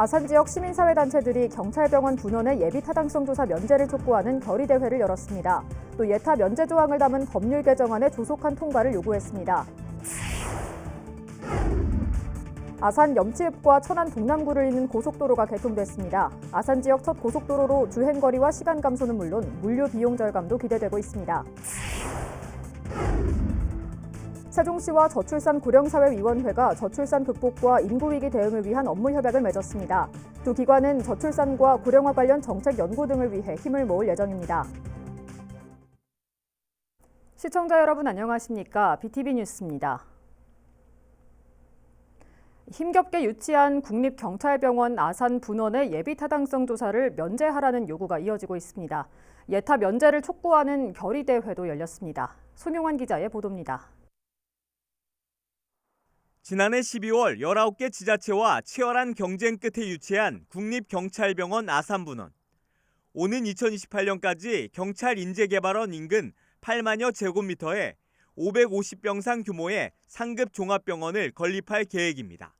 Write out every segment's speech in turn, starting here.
아산 지역 시민사회단체들이 경찰병원 분원의 예비 타당성 조사 면제를 촉구하는 결의대회를 열었습니다. 또 예타 면제 조항을 담은 법률 개정안의 조속한 통과를 요구했습니다. 아산 염치읍과 천안 동남구를 잇는 고속도로가 개통됐습니다. 아산 지역 첫 고속도로로 주행거리와 시간 감소는 물론 물류 비용 절감도 기대되고 있습니다. 세종시와 저출산 고령사회위원회가 저출산 극복과 인구위기 대응을 위한 업무 협약을 맺었습니다. 두 기관은 저출산과 고령화 관련 정책 연구 등을 위해 힘을 모을 예정입니다. 시청자 여러분 안녕하십니까? BTV 뉴스입니다. 힘겹게 유치한 국립경찰병원 아산 분원의 예비 타당성 조사를 면제하라는 요구가 이어지고 있습니다. 예타 면제를 촉구하는 결의대회도 열렸습니다. 손용환 기자의 보도입니다. 지난해 12월 19개 지자체와 치열한 경쟁 끝에 유치한 국립경찰병원 아산분원. 오는 2028년까지 경찰 인재개발원 인근 8만여 제곱미터에 550병상 규모의 상급 종합병원을 건립할 계획입니다.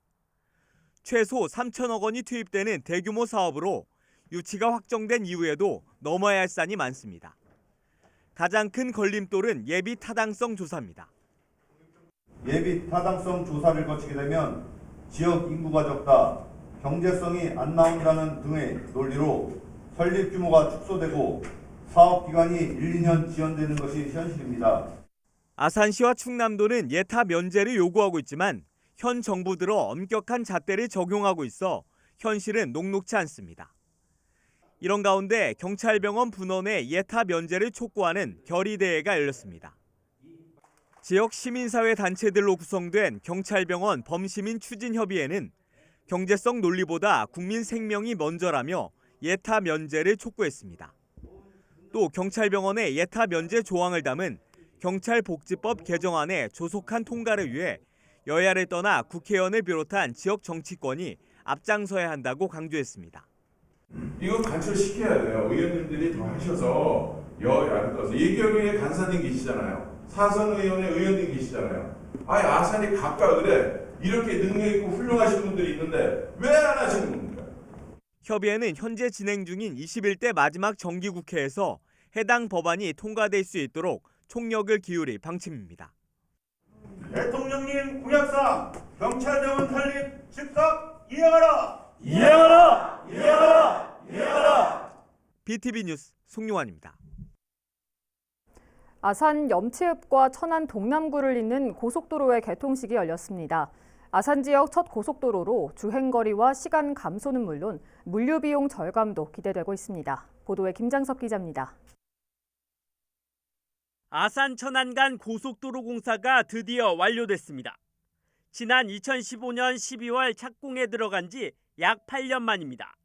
최소 3천억 원이 투입되는 대규모 사업으로 유치가 확정된 이후에도 넘어야 할 산이 많습니다. 가장 큰 걸림돌은 예비 타당성 조사입니다. 예비 타당성 조사를 거치게 되면 지역 인구가 적다, 경제성이 안 나온다는 등의 논리로 설립 규모가 축소되고 사업 기간이 1, 2년 지연되는 것이 현실입니다. 아산시와 충남도는 예타 면제를 요구하고 있지만 현 정부 들어 엄격한 잣대를 적용하고 있어 현실은 녹록치 않습니다. 이런 가운데 경찰병원 분원의 예타 면제를 촉구하는 결의대회가 열렸습니다. 지역 시민사회 단체들로 구성된 경찰병원 범시민 추진협의회는 경제성 논리보다 국민 생명이 먼저라며 예타 면제를 촉구했습니다. 또 경찰병원의 예타 면제 조항을 담은 경찰복지법 개정안의 조속한 통과를 위해 여야를 떠나 국회의원을 비롯한 지역 정치권이 앞장서야 한다고 강조했습니다. 이거 관철시켜야 돼요. 의원님들이 더 하셔서 여야를 떠서 예결위에 간사님 계시잖아요. 사선 의원의 의원님 계시잖아요. 아예 아산이 가까 그래. 이렇게 능력 있고 훌륭하신 분들이 있는데 왜 안 하시는 겁니까? 협의회는 현재 진행 중인 21대 마지막 정기국회에서 해당 법안이 통과될 수 있도록 총력을 기울일 방침입니다. 대통령님 공약상 경찰병원 설립 즉각 이행하라! 이행하라! 이행하라! 이행하라! BTV 뉴스 송용환입니다. 아산 염치읍과 천안 동남구를 잇는 고속도로의 개통식이 열렸습니다. 아산 지역 첫 고속도로로 주행거리와 시간 감소는 물론 물류 비용 절감도 기대되고 있습니다. 보도에 김장석 기자입니다. 아산 천안 간 고속도로 공사가 드디어 완료됐습니다. 지난 2015년 12월 착공에 들어간 지 약 8년 만입니다.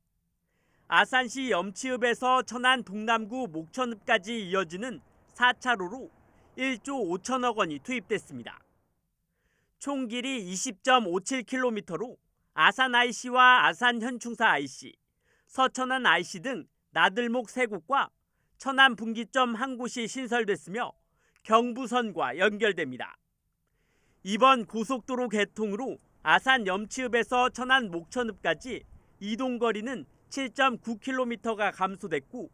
아산시 염치읍에서 천안 동남구 목천읍까지 이어지는 4차로로 1조 5천억 원이 투입됐습니다. 총 길이 20.57km로 아산 IC와 아산 현충사 IC, 서천안 IC 등 나들목 세 곳과 천안 분기점 한 곳이 신설됐으며 경부선과 연결됩니다. 이번 고속도로 개통으로 아산 염치읍에서 천안 목천읍까지 이동 거리는 7.9km가 감소됐고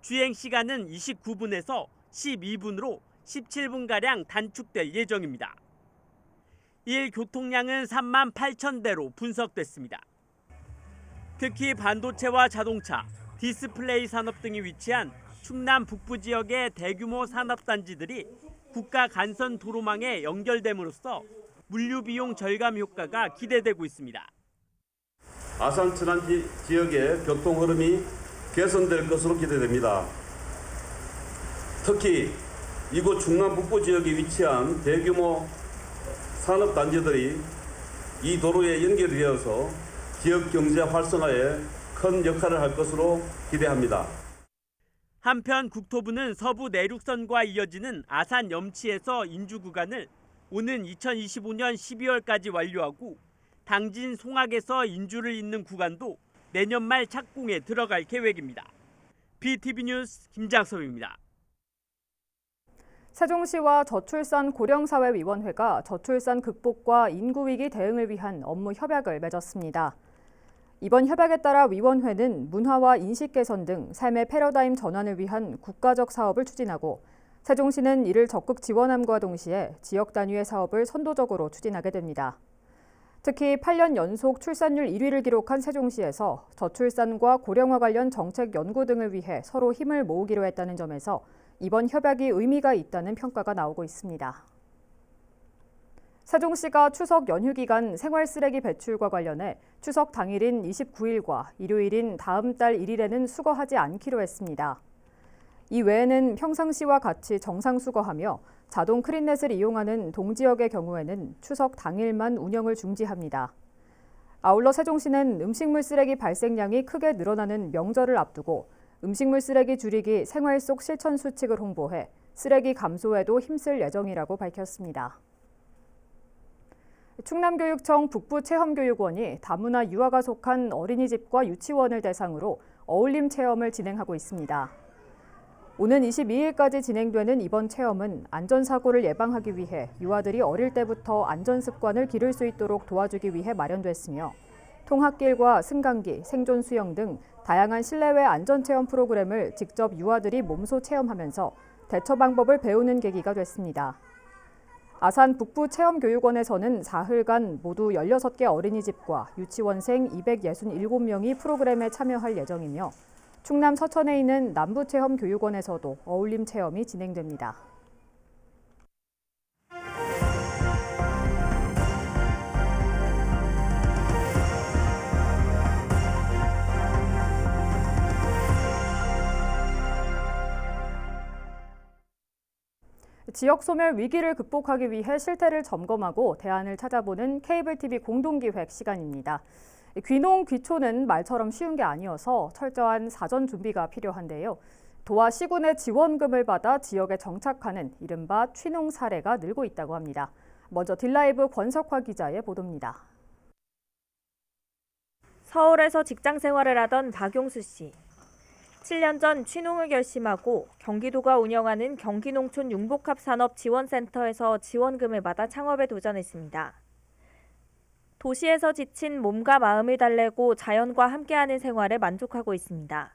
주행 시간은 29분에서 12분으로 17분가량 단축될 예정입니다. 일 교통량은 3만 8천 대로 분석됐습니다. 특히 반도체와 자동차, 디스플레이 산업 등이 위치한 충남 북부 지역의 대규모 산업단지들이 국가 간선 도로망에 연결됨으로써 물류 비용 절감 효과가 기대되고 있습니다. 아산 천안 지, 지역의 교통 흐름이 개선될 것으로 기대됩니다. 특히 이곳 충남 북부 지역에 위치한 대규모 산업 단지들이 이 도로에 연결되어서 지역 경제 활성화에 큰 역할을 할 것으로 기대합니다. 한편 국토부는 서부 내륙선과 이어지는 아산 염치에서 인주 구간을 오는 2025년 12월까지 완료하고 당진 송악에서 인주를 잇는 구간도 내년 말 착공에 들어갈 계획입니다. BTV 뉴스 김장섭입니다. 세종시와 저출산 고령사회위원회가 저출산 극복과 인구위기 대응을 위한 업무 협약을 맺었습니다. 이번 협약에 따라 위원회는 문화와 인식 개선 등 삶의 패러다임 전환을 위한 국가적 사업을 추진하고 세종시는 이를 적극 지원함과 동시에 지역 단위의 사업을 선도적으로 추진하게 됩니다. 특히 8년 연속 출산율 1위를 기록한 세종시에서 저출산과 고령화 관련 정책 연구 등을 위해 서로 힘을 모으기로 했다는 점에서 이번 협약이 의미가 있다는 평가가 나오고 있습니다. 세종시가 추석 연휴 기간 생활 쓰레기 배출과 관련해 추석 당일인 29일과 일요일인 다음 달 1일에는 수거하지 않기로 했습니다. 이 외에는 평상시와 같이 정상 수거하며 자동 크린넷을 이용하는 동지역의 경우에는 추석 당일만 운영을 중지합니다. 아울러 세종시는 음식물 쓰레기 발생량이 크게 늘어나는 명절을 앞두고 음식물 쓰레기 줄이기 생활 속 실천 수칙을 홍보해 쓰레기 감소에도 힘쓸 예정이라고 밝혔습니다. 충남교육청 북부체험교육원이 다문화 유아가 속한 어린이집과 유치원을 대상으로 어울림 체험을 진행하고 있습니다. 오는 22일까지 진행되는 이번 체험은 안전사고를 예방하기 위해 유아들이 어릴 때부터 안전습관을 기를 수 있도록 도와주기 위해 마련됐으며 통학길과 승강기, 생존 수영 등 다양한 실내외 안전체험 프로그램을 직접 유아들이 몸소 체험하면서 대처 방법을 배우는 계기가 됐습니다. 아산 북부체험교육원에서는 사흘간 모두 16개 어린이집과 유치원생 267명이 프로그램에 참여할 예정이며 충남 서천에 있는 남부체험교육원에서도 어울림 체험이 진행됩니다. 지역 소멸 위기를 극복하기 위해 실태를 점검하고 대안을 찾아보는 케이블 TV 공동기획 시간입니다. 귀농 귀촌은 말처럼 쉬운 게 아니어서 철저한 사전 준비가 필요한데요. 도와 시군의 지원금을 받아 지역에 정착하는 이른바 취농 사례가 늘고 있다고 합니다. 먼저 딜라이브 권석화 기자의 보도입니다. 서울에서 직장 생활을 하던 박용수 씨. 7년 전 취농을 결심하고 경기도가 운영하는 경기농촌 융복합 산업 지원센터에서 지원금을 받아 창업에 도전했습니다. 도시에서 지친 몸과 마음을 달래고 자연과 함께하는 생활에 만족하고 있습니다.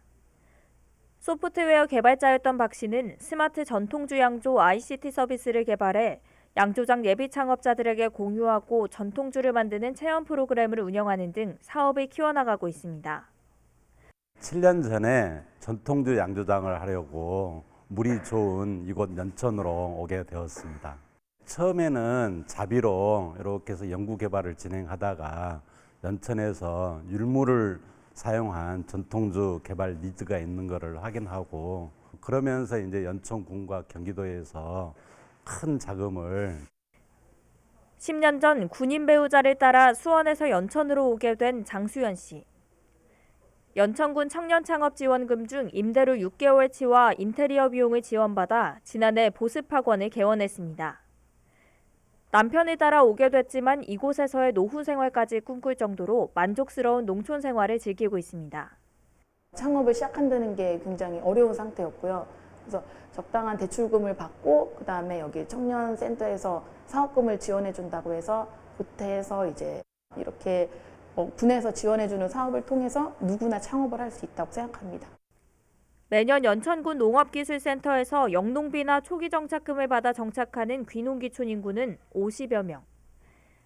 소프트웨어 개발자였던 박 씨는 스마트 전통주 양조 ICT 서비스를 개발해 양조장 예비 창업자들에게 공유하고 전통주를 만드는 체험 프로그램을 운영하는 등 사업을 키워나가고 있습니다. 7년 전에 전통주 양조장을 하려고 물이 좋은 이곳 연천으로 오게 되었습니다. 처음에는 자비로 이렇게 해서 연구 개발을 진행하다가 연천에서 율무를 사용한 전통주 개발 니즈가 있는 것을 확인하고 그러면서 이제 연천군과 경기도에서 큰 자금을 10년 전 군인 배우자를 따라 수원에서 연천으로 오게 된 장수연 씨. 연천군 청년 창업 지원금 중 임대료 6개월치와 인테리어 비용을 지원받아 지난해 보습학원을 개원했습니다. 남편을 따라 오게 됐지만 이곳에서의 노후 생활까지 꿈꿀 정도로 만족스러운 농촌 생활을 즐기고 있습니다. 창업을 시작한다는 게 굉장히 어려운 상태였고요. 그래서 적당한 대출금을 받고 그 다음에 여기 청년 센터에서 사업금을 지원해 준다고 해서 보태서 이제 이렇게 어, 군에서 지원해주는 사업을 통해서 누구나 창업을 할 수 있다고 생각합니다. 매년 연천군 농업기술센터에서 영농비나 초기 정착금을 받아 정착하는 귀농귀촌 인구는 50여 명.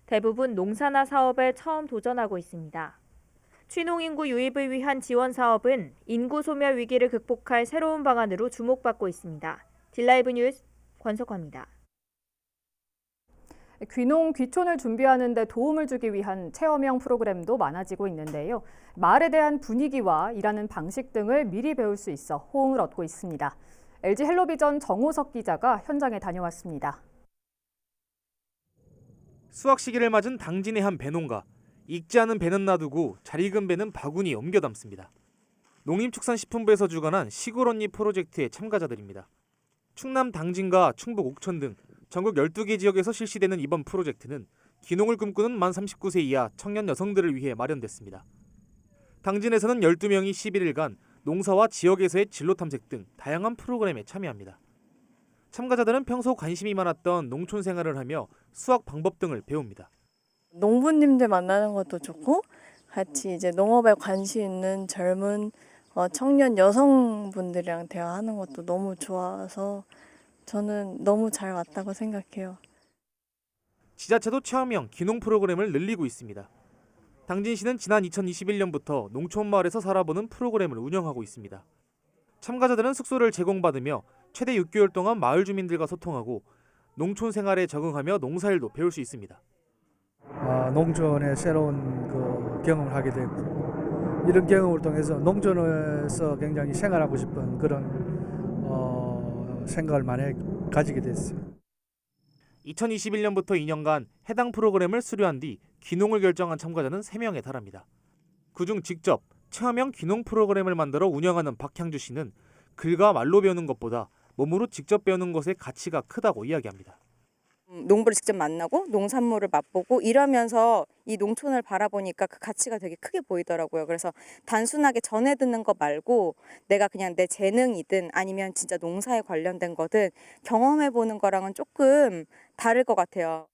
대부분 농사나 사업에 처음 도전하고 있습니다. 취농 인구 유입을 위한 지원 사업은 인구 소멸 위기를 극복할 새로운 방안으로 주목받고 있습니다. 딜라이브 뉴스 권석화입니다. 귀농 귀촌을 준비하는 데 도움을 주기 위한 체험형 프로그램도 많아지고 있는데요. 마을에 대한 분위기와 일하는 방식 등을 미리 배울 수 있어 호응을 얻고 있습니다. LG 헬로비전 정호석 기자가 현장에 다녀왔습니다. 수확 시기를 맞은 당진의 한 배농가. 익지 않은 배는 놔두고 잘 익은 배는 바구니에 옮겨 담습니다. 농림축산식품부에서 주관한 시골 언니 프로젝트의 참가자들입니다. 충남 당진과 충북 옥천 등 전국 12개 지역에서 실시되는 이번 프로젝트는 귀농을 꿈꾸는 만 39세 이하 청년 여성들을 위해 마련됐습니다. 당진에서는 12명이 11일간 농사와 지역에서의 진로 탐색 등 다양한 프로그램에 참여합니다. 참가자들은 평소 관심이 많았던 농촌 생활을 하며 수학 방법 등을 배웁니다. 농부님들 만나는 것도 좋고 같이 이제 농업에 관심 있는 젊은 어, 청년 여성분들이랑 대화하는 것도 너무 좋아서 저는 너무 잘 왔다고 생각해요. 지자체도 체험형 기농 프로그램을 늘리고 있습니다. 당진시는 지난 2021년부터 농촌마을에서 살아보는 프로그램을 운영하고 있습니다. 참가자들은 숙소를 제공받으며 최대 6개월 동안 마을 주민들과 소통하고 농촌 생활에 적응하며 농사일도 배울 수 있습니다. 어, 농촌의 새로운 그 경험을 하게 됐고 이런 경험을 통해서 농촌에서 굉장히 생활하고 싶은 그런 어, 생각을 많이 가지게 됐어요. 2021년부터 2년간 해당 프로그램을 수료한 뒤 귀농을 결정한 참가자는 3명에 달합니다. 그중 직접 체험형 귀농 프로그램을 만들어 운영하는 박향주 씨는 글과 말로 배우는 것보다 몸으로 직접 배우는 것의 가치가 크다고 이야기합니다. 음, 농부를 직접 만나고 농산물을 맛보고 이러면서 이 농촌을 바라보니까 그 가치가 되게 크게 보이더라고요. 그래서 단순하게 전해 듣는 거 말고 내가 그냥 내 재능이든 아니면 진짜 농사에 관련된 거든 경험해 보는 거랑은 조금 다를 것 같아요.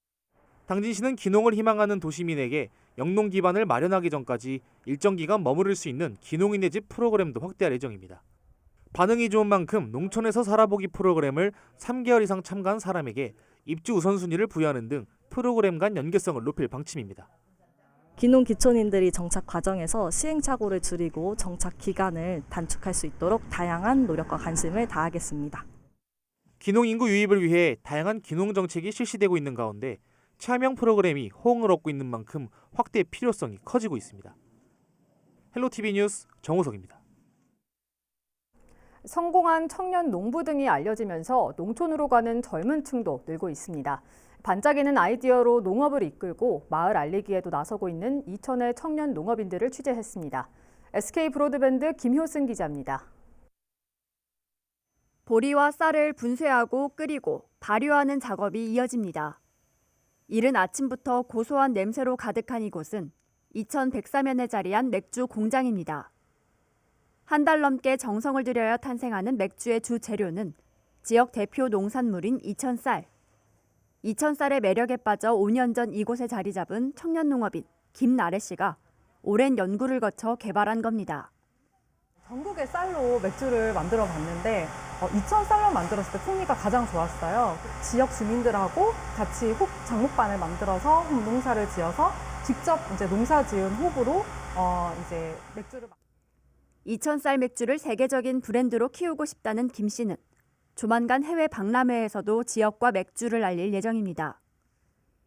당진시는 귀농을 희망하는 도시민에게 영농 기반을 마련하기 전까지 일정 기간 머무를 수 있는 귀농인의 집 프로그램도 확대할 예정입니다. 반응이 좋은 만큼 농촌에서 살아보기 프로그램을 3개월 이상 참가한 사람에게 입주 우선순위를 부여하는 등 프로그램 간 연계성을 높일 방침입니다. 귀농 기촌인들이 정착 과정에서 시행착오를 줄이고 정착 기간을 단축할 수 있도록 다양한 노력과 관심을 다하겠습니다. 귀농 인구 유입을 위해 다양한 귀농 정책이 실시되고 있는 가운데 체험형 프로그램이 호응을 얻고 있는 만큼 확대 필요성이 커지고 있습니다. 헬로티비 뉴스 정호석입니다. 성공한 청년 농부 등이 알려지면서 농촌으로 가는 젊은 층도 늘고 있습니다. 반짝이는 아이디어로 농업을 이끌고 마을 알리기에도 나서고 있는 이천의 청년 농업인들을 취재했습니다. SK 브로드밴드 김효승 기자입니다. 보리와 쌀을 분쇄하고 끓이고 발효하는 작업이 이어집니다. 이른 아침부터 고소한 냄새로 가득한 이곳은 이천 백사면에 자리한 맥주 공장입니다. 한 달 넘게 정성을 들여야 탄생하는 맥주의 주 재료는 지역 대표 농산물인 이천쌀. 이천쌀의 매력에 빠져 5년 전 이곳에 자리 잡은 청년 농업인 김나래 씨가 오랜 연구를 거쳐 개발한 겁니다. 전국의 쌀로 맥주를 만들어 봤는데 어, 이천 쌀로 만들었을 때 풍미가 가장 좋았어요. 지역 주민들하고 같이 혹 장목반을 만들어서 혹 농사를 지어서 직접 이제 농사 지은 홉으로 어, 이제 맥주를 이천쌀 맥주를 세계적인 브랜드로 키우고 싶다는 김 씨는 조만간 해외 박람회에서도 지역과 맥주를 알릴 예정입니다.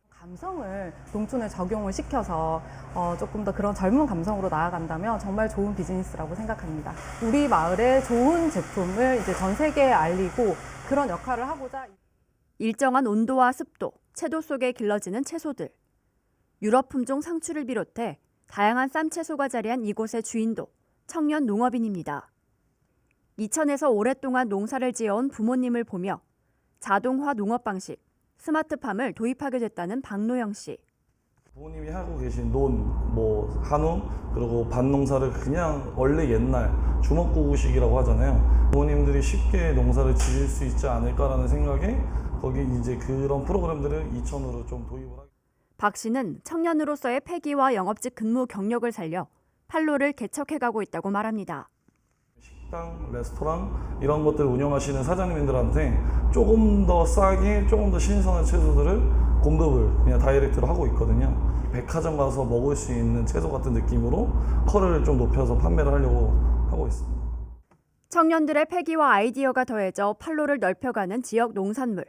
감성을 농촌에 적용을 시켜서 어, 조금 더 그런 젊은 감성으로 나아간다면 정말 좋은 비즈니스라고 생각합니다. 우리 마을의 좋은 제품을 이제 전 세계에 알리고 그런 역할을 하고자 일정한 온도와 습도, 채도 속에 길러지는 채소들. 유럽 품종 상추를 비롯해 다양한 쌈채소가 자리한 이곳의 주인도 청년 농업인입니다. 이천에서 오랫동안 농사를 지어온 부모님을 보며 자동화 농업 방식, 스마트팜을 도입하게 됐다는 박노영 씨. 부모님이 하고 계신 논, 뭐 한우, 그리고 밭농사를 그냥 원래 옛날 주먹구구식이라고 하잖아요. 부모님들이 쉽게 농사를 지을 수 있지 않을까라는 생각에 거기 이제 그런 프로그램들을 이천으로 좀 도입을 하게. 박 씨는 청년으로서의 패기와 영업직 근무 경력을 살려 판로를 개척해가고 있다고 말합니다. 식당, 레스토랑 이런 것들 운영하시는 사장님들한테 조금 더 싸게, 조금 더 신선한 채소들을 공급을 그냥 다이렉트로 하고 있거든요. 백화점 가서 먹을 수 있는 채소 같은 느낌으로 컬을 좀 높여서 판매를 하려고 하고 있습니다. 청년들의 패기와 아이디어가 더해져 판로를 넓혀가는 지역 농산물.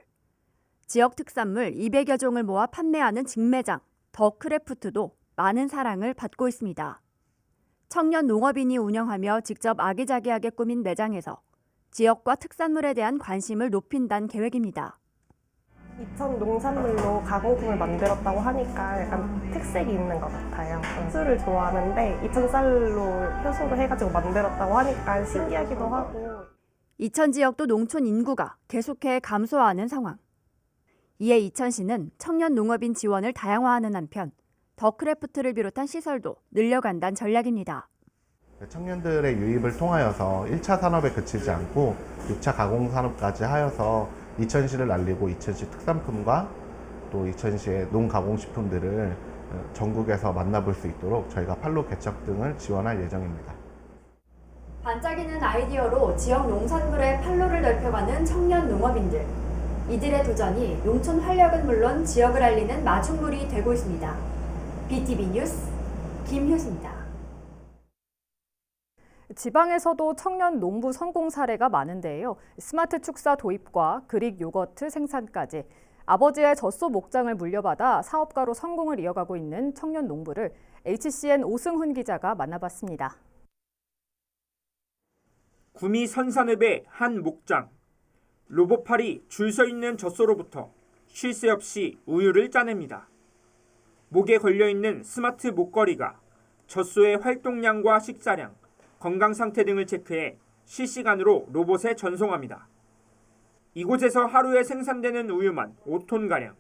지역 특산물 200여 종을 모아 판매하는 직매장 더 크래프트도 많은 사랑을 받고 있습니다. 청년 농업인이 운영하며 직접 아기자기하게 꾸민 매장에서 지역과 특산물에 대한 관심을 높인다는 계획입니다. 이천 농산물로 가공품을 만들었다고 하니까 약간 특색이 있는 것 같아요. 효소를 좋아하는데 이천 쌀로 효소를 해가지고 만들었다고 하니까 신기하기도 하고. 이천 지역도 농촌 인구가 계속해 감소하는 상황. 이에 이천시는 청년 농업인 지원을 다양화하는 한편 더크래프트를 비롯한 시설도 늘려간다는 전략입니다. 청년들의 유입을 통하여서 1차 산업에 그치지 않고 6차 가공 산업까지 하여서 이천시를 알리고 이천시 특산품과 또 이천시의 농가공식품들을 어, 전국에서 만나볼 수 있도록 저희가 판로 개척 등을 지원할 예정입니다. 반짝이는 아이디어로 지역 농산물의 판로를 넓혀가는 청년 농업인들. 이들의 도전이 농촌 활력은 물론 지역을 알리는 마중물이 되고 있습니다. BTV 뉴스 김효수입니다. 지방에서도 청년 농부 성공 사례가 많은데요. 스마트 축사 도입과 그릭 요거트 생산까지 아버지의 젖소 목장을 물려받아 사업가로 성공을 이어가고 있는 청년 농부를 HCN 오승훈 기자가 만나봤습니다. 구미 선산읍의 한 목장. 로봇팔이 줄 서 있는 젖소로부터 쉴 새 없이 우유를 짜냅니다. 목에 걸려 있는 스마트 목걸이가 젖소의 활동량과 식사량, 건강 상태 등을 체크해 실시간으로 로봇에 전송합니다. 이곳에서 하루에 생산되는 우유만 5톤 가량.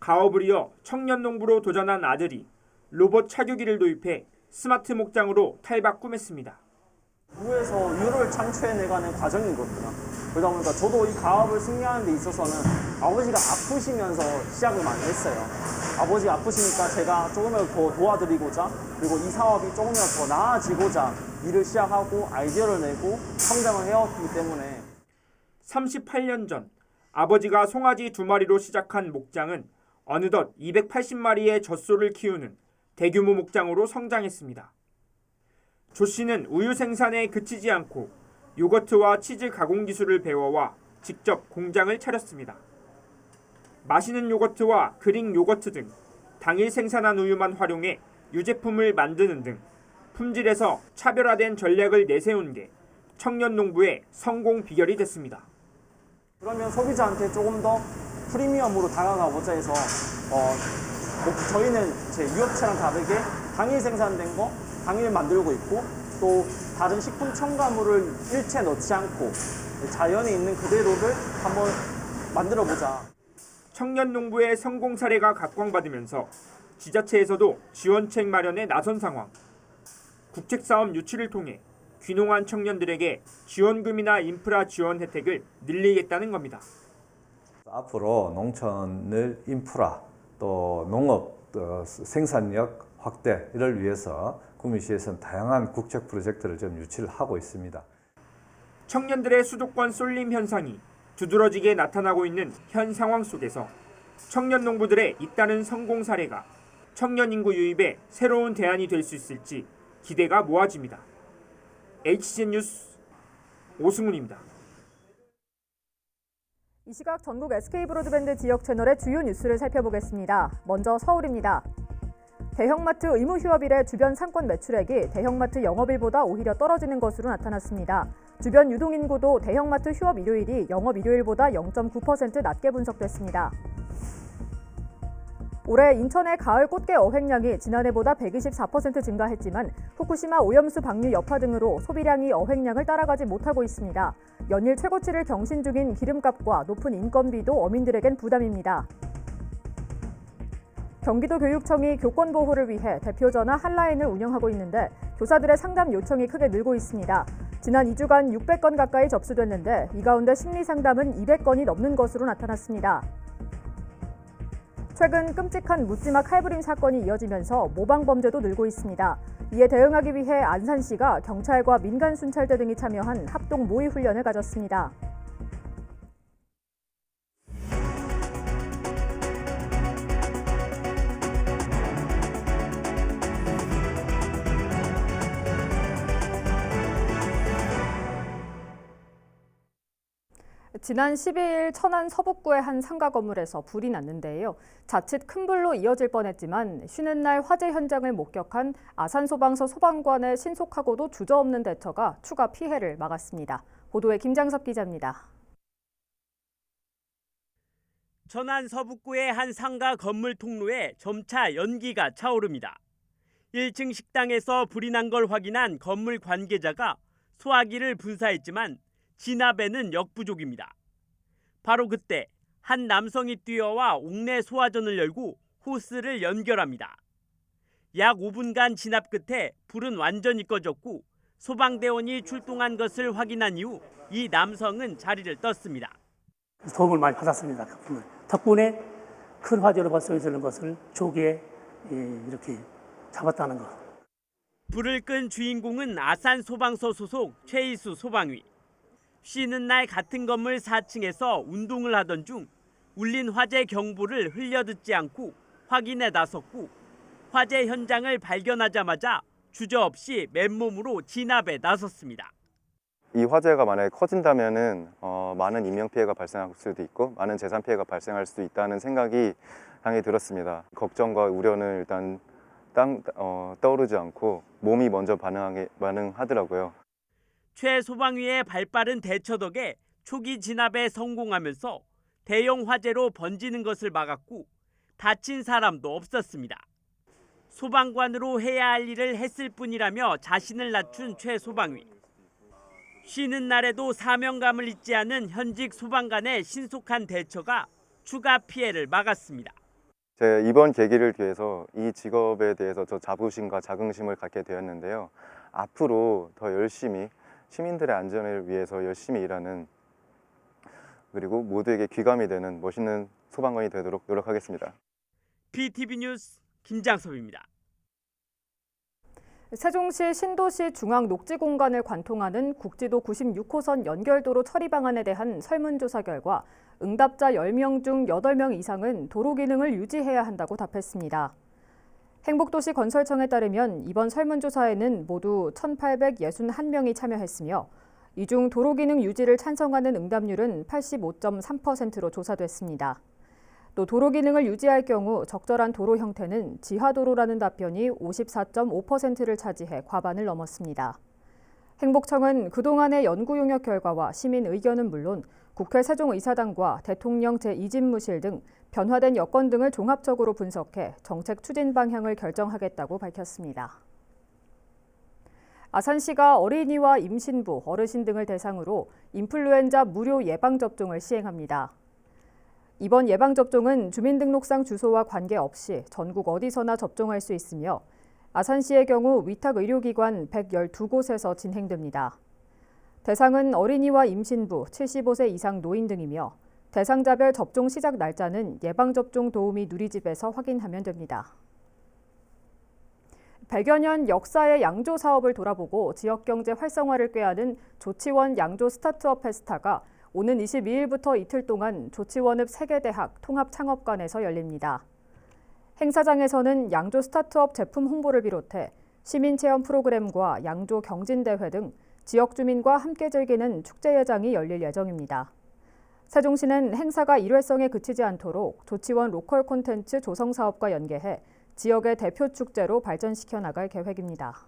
가업을 이어 청년 농부로 도전한 아들이 로봇 차규기를 도입해 스마트 목장으로 탈박 꿈했습니다. 무에서 유를 창출해내가는 과정이거든요. 그러다 보니까 저도 이 가업을 승리하는 데 있어서는 아버지가 아프시면서 시작을 많이 했어요. 아버지가 아프시니까 제가 조금이라도 더 도와드리고자 그리고 이 사업이 조금이라도 더 나아지고자 일을 시작하고 아이디어를 내고 성장을 해왔기 때문에 38년 전 아버지가 송아지 두 마리로 시작한 목장은 어느덧 280마리의 젖소를 키우는 대규모 목장으로 성장했습니다. 조 씨는 우유 생산에 그치지 않고 요거트와 치즈 가공 기술을 배워와 직접 공장을 차렸습니다. 마시는 요거트와 그릭 요거트 등 당일 생산한 우유만 활용해 유제품을 만드는 등 품질에서 차별화된 전략을 내세운 게 청년 농부의 성공 비결이 됐습니다. 그러면 소비자한테 조금 더 프리미엄으로 다가가보자 해서 어, 뭐 저희는 제 유업체랑 다르게 당일 생산된 거 당일 만들고 있고 또 다른 식품 첨가물을 일체 넣지 않고 자연에 있는 그대로를 한번 만들어 보자. 청년 농부의 성공 사례가 각광받으면서 지자체에서도 지원책 마련에 나선 상황. 국책 사업 유치를 통해 귀농한 청년들에게 지원금이나 인프라 지원 혜택을 늘리겠다는 겁니다. 앞으로 농촌을 인프라 또 농업 또 생산력 확대를 위해서 구미시에서는 다양한 국책 프로젝트를 좀 유치를 하고 있습니다. 청년들의 수도권 쏠림 현상이 두드러지게 나타나고 있는 현 상황 속에서 청년 농부들의 잇따른 성공 사례가 청년 인구 유입에 새로운 대안이 될 수 있을지 기대가 모아집니다. HCN 뉴스 오승훈입니다. 이 시각 전국 SK 브로드밴드 지역 채널의 주요 뉴스를 살펴보겠습니다. 먼저 서울입니다. 대형마트 의무 휴업 이래 주변 상권 매출액이 대형마트 영업일보다 오히려 떨어지는 것으로 나타났습니다. 주변 유동인구도 대형마트 휴업 일요일이 영업 일요일보다 0.9% 낮게 분석됐습니다. 올해 인천의 가을 꽃게 어획량이 지난해보다 124% 증가했지만 후쿠시마 오염수 방류 여파 등으로 소비량이 어획량을 따라가지 못하고 있습니다. 연일 최고치를 경신 중인 기름값과 높은 인건비도 어민들에겐 부담입니다. 경기도 교육청이 교권 보호를 위해 대표 전화 한라인을 운영하고 있는데 교사들의 상담 요청이 크게 늘고 있습니다. 지난 2주간 600건 가까이 접수됐는데 이 가운데 심리 상담은 200건이 넘는 것으로 나타났습니다. 최근 끔찍한 묻지마 칼부림 사건이 이어지면서 모방 범죄도 늘고 있습니다. 이에 대응하기 위해 안산시가 경찰과 민간 순찰대 등이 참여한 합동 모의 훈련을 가졌습니다. 지난 12일 천안 서북구의 한 상가 건물에서 불이 났는데요. 자칫 큰 불로 이어질 뻔했지만 쉬는 날 화재 현장을 목격한 아산소방서 소방관의 신속하고도 주저없는 대처가 추가 피해를 막았습니다. 보도에 김장섭 기자입니다. 천안 서북구의 한 상가 건물 통로에 점차 연기가 차오릅니다. 1층 식당에서 불이 난 걸 확인한 건물 관계자가 소화기를 분사했지만 진압에는 역부족입니다. 바로 그때 한 남성이 뛰어와 옥내 소화전을 열고 호스를 연결합니다. 약 5분간 진압 끝에 불은 완전히 꺼졌고 소방대원이 출동한 것을 확인한 이후 이 남성은 자리를 떴습니다. 도움을 많이 받았습니다. 덕분에 덕분에 큰 화재로 발생되는 것을 조기에 예, 이렇게 잡았다는 거. 불을 끈 주인공은 아산 소방서 소속 최희수 소방위. 쉬는 날 같은 건물 4층에서 운동을 하던 중 울린 화재 경보를 흘려듣지 않고 확인에 나섰고 화재 현장을 발견하자마자 주저없이 맨몸으로 진압에 나섰습니다. 이 화재가 만약에 커진다면은 어, 많은 인명 피해가 발생할 수도 있고 많은 재산 피해가 발생할 수도 있다는 생각이 당연히 들었습니다. 걱정과 우려는 일단 땅 어, 떠오르지 않고 몸이 먼저 반응하게 반응하더라고요. 최 소방위의 발빠른 대처 덕에 초기 진압에 성공하면서 대형 화재로 번지는 것을 막았고 다친 사람도 없었습니다. 소방관으로 해야 할 일을 했을 뿐이라며 자신을 낮춘 최 소방위. 쉬는 날에도 사명감을 잊지 않은 현직 소방관의 신속한 대처가 추가 피해를 막았습니다. 제 이번 계기를 통해서 이 직업에 대해서 저 자부심과 자긍심을 갖게 되었는데요. 앞으로 더 열심히 시민들의 안전을 위해서 열심히 일하는 그리고 모두에게 귀감이 되는 멋있는 소방관이 되도록 노력하겠습니다. BTV 뉴스 김장섭입니다. 세종시 신도시 중앙 녹지 공간을 관통하는 국지도 96호선 연결도로 처리 방안에 대한 설문조사 결과 응답자 10명 중 8명 이상은 도로 기능을 유지해야 한다고 답했습니다. 행복도시 건설청에 따르면 이번 설문조사에는 모두 1,861명이 참여했으며 이 중 도로 기능 유지를 찬성하는 응답률은 85.3%로 조사됐습니다. 또 도로 기능을 유지할 경우 적절한 도로 형태는 지하도로라는 답변이 54.5%를 차지해 과반을 넘었습니다. 행복청은 그동안의 연구 용역 결과와 시민 의견은 물론 국회 세종의사당과 대통령 제2집무실 등 변화된 여건 등을 종합적으로 분석해 정책 추진 방향을 결정하겠다고 밝혔습니다. 아산시가 어린이와 임신부, 어르신 등을 대상으로 인플루엔자 무료 예방접종을 시행합니다. 이번 예방접종은 주민등록상 주소와 관계없이 전국 어디서나 접종할 수 있으며 아산시의 경우 위탁 의료기관 112곳에서 진행됩니다. 대상은 어린이와 임신부, 75세 이상 노인 등이며 대상자별 접종 시작 날짜는 예방접종 도우미 누리집에서 확인하면 됩니다. 100여 년 역사의 양조 사업을 돌아보고 지역 경제 활성화를 꾀하는 조치원 양조 스타트업 페스타가 오는 22일부터 이틀 동안 조치원읍 세계대학 통합창업관에서 열립니다. 행사장에서는 양조 스타트업 제품 홍보를 비롯해 시민체험 프로그램과 양조 경진대회 등 지역 주민과 함께 즐기는 축제 예장이 열릴 예정입니다. 세종시는 행사가 일회성에 그치지 않도록 조치원 로컬 콘텐츠 조성 사업과 연계해 지역의 대표 축제로 발전시켜 나갈 계획입니다.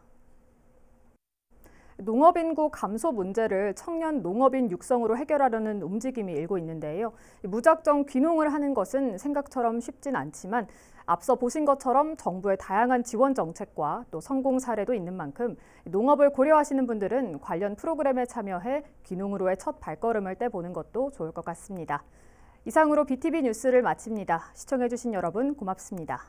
농업인구 감소 문제를 청년 농업인 육성으로 해결하려는 움직임이 일고 있는데요. 무작정 귀농을 하는 것은 생각처럼 쉽진 않지만 앞서 보신 것처럼 정부의 다양한 지원 정책과 또 성공 사례도 있는 만큼 농업을 고려하시는 분들은 관련 프로그램에 참여해 귀농으로의 첫 발걸음을 떼보는 것도 좋을 것 같습니다. 이상으로 BTV 뉴스를 마칩니다. 시청해주신 여러분 고맙습니다.